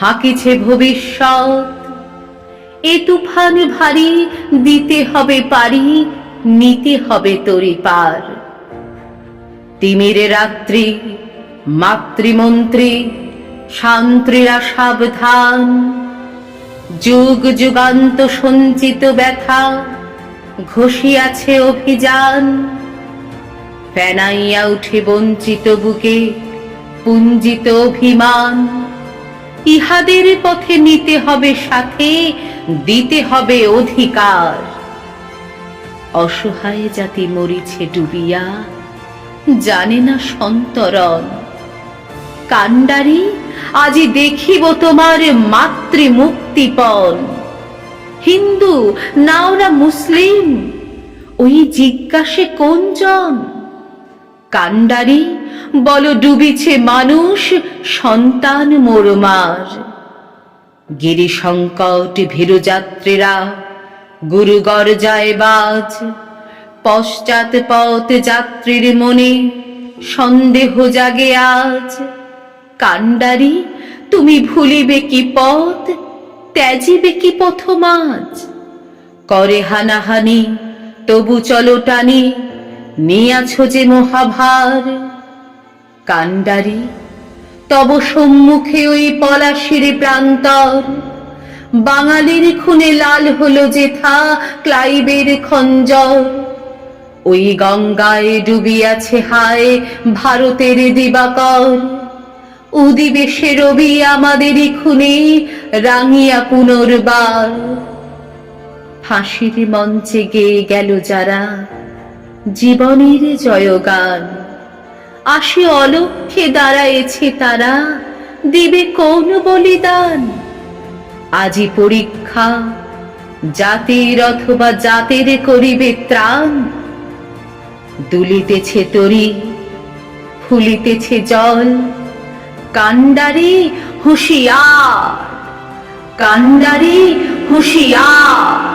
হাঁকিছে ভবিষ্যৎ। এ তুফান ভারী, দিতে হবে পারি, নিতে হবে তরি পার। তিমিরে রাত্রি, মাতৃমন্ত্রী, শান্ত্রীরা সাবধান। যুগ যুগান্ত সঞ্চিত ব্যথা, ঘষিয়াছে অভিযান। ফেনাইয়া উঠে বঞ্চিত বুকে পুঞ্জিত অভিমান। ইহাদের পথে নিতে হবে সাথে, দিতে হবে অধিকার। অসহায় জাতি মরিছে ডুবিয়া, জানে না সন্তরণ। কাণ্ডারি, আজি দেখিব তোমার মাতৃ মুক্তিপণ হিন্দু না মুসলিম, ওই জিজ্ঞাসে কোনজন? কাণ্ডারি বল, ডুবিছে মানুষ, সন্তান মোরমার গিরি সংকট ভীরুযাত্রীরা গুরুগর যায় বাজ। পশ্চাৎ পথ যাত্রীর মনে সন্দেহ জাগে আজ। কাণ্ডারি, তুমি ভুলিবে কি পথ, ত্যাজিবে কি পথমাজ করে হানাহানি, তবু চলো টানি, নিয়াছ যে মহাভার। কাণ্ডারি, তব সম্মুখে ওই পলাশির প্রান্তর। বাঙালির খুনে লাল হলো যেথা ক্লাইবের খঞ্জর। ওই গঙ্গায় ডুবিয়াছে হায় ভারতের দিবাকর। উদিবে সে রবি আমাদেরই খুনে রাঙিয়া পুনর্বার। ফাঁসির মঞ্চে গেয়ে গেল যারা জীবনের জয়গান। আসে অলক্ষে দাঁড়ায়েছে তারা। দিবে কোন বলিদান? আজি পরীক্ষা, জাতির অথবা জাতের করিবে ত্রাণ। দুলিতেছে তরি, ফুলিতেছে জল। কান্ডারি হুঁশিয়ার কান্ডারি হুঁশিয়ার।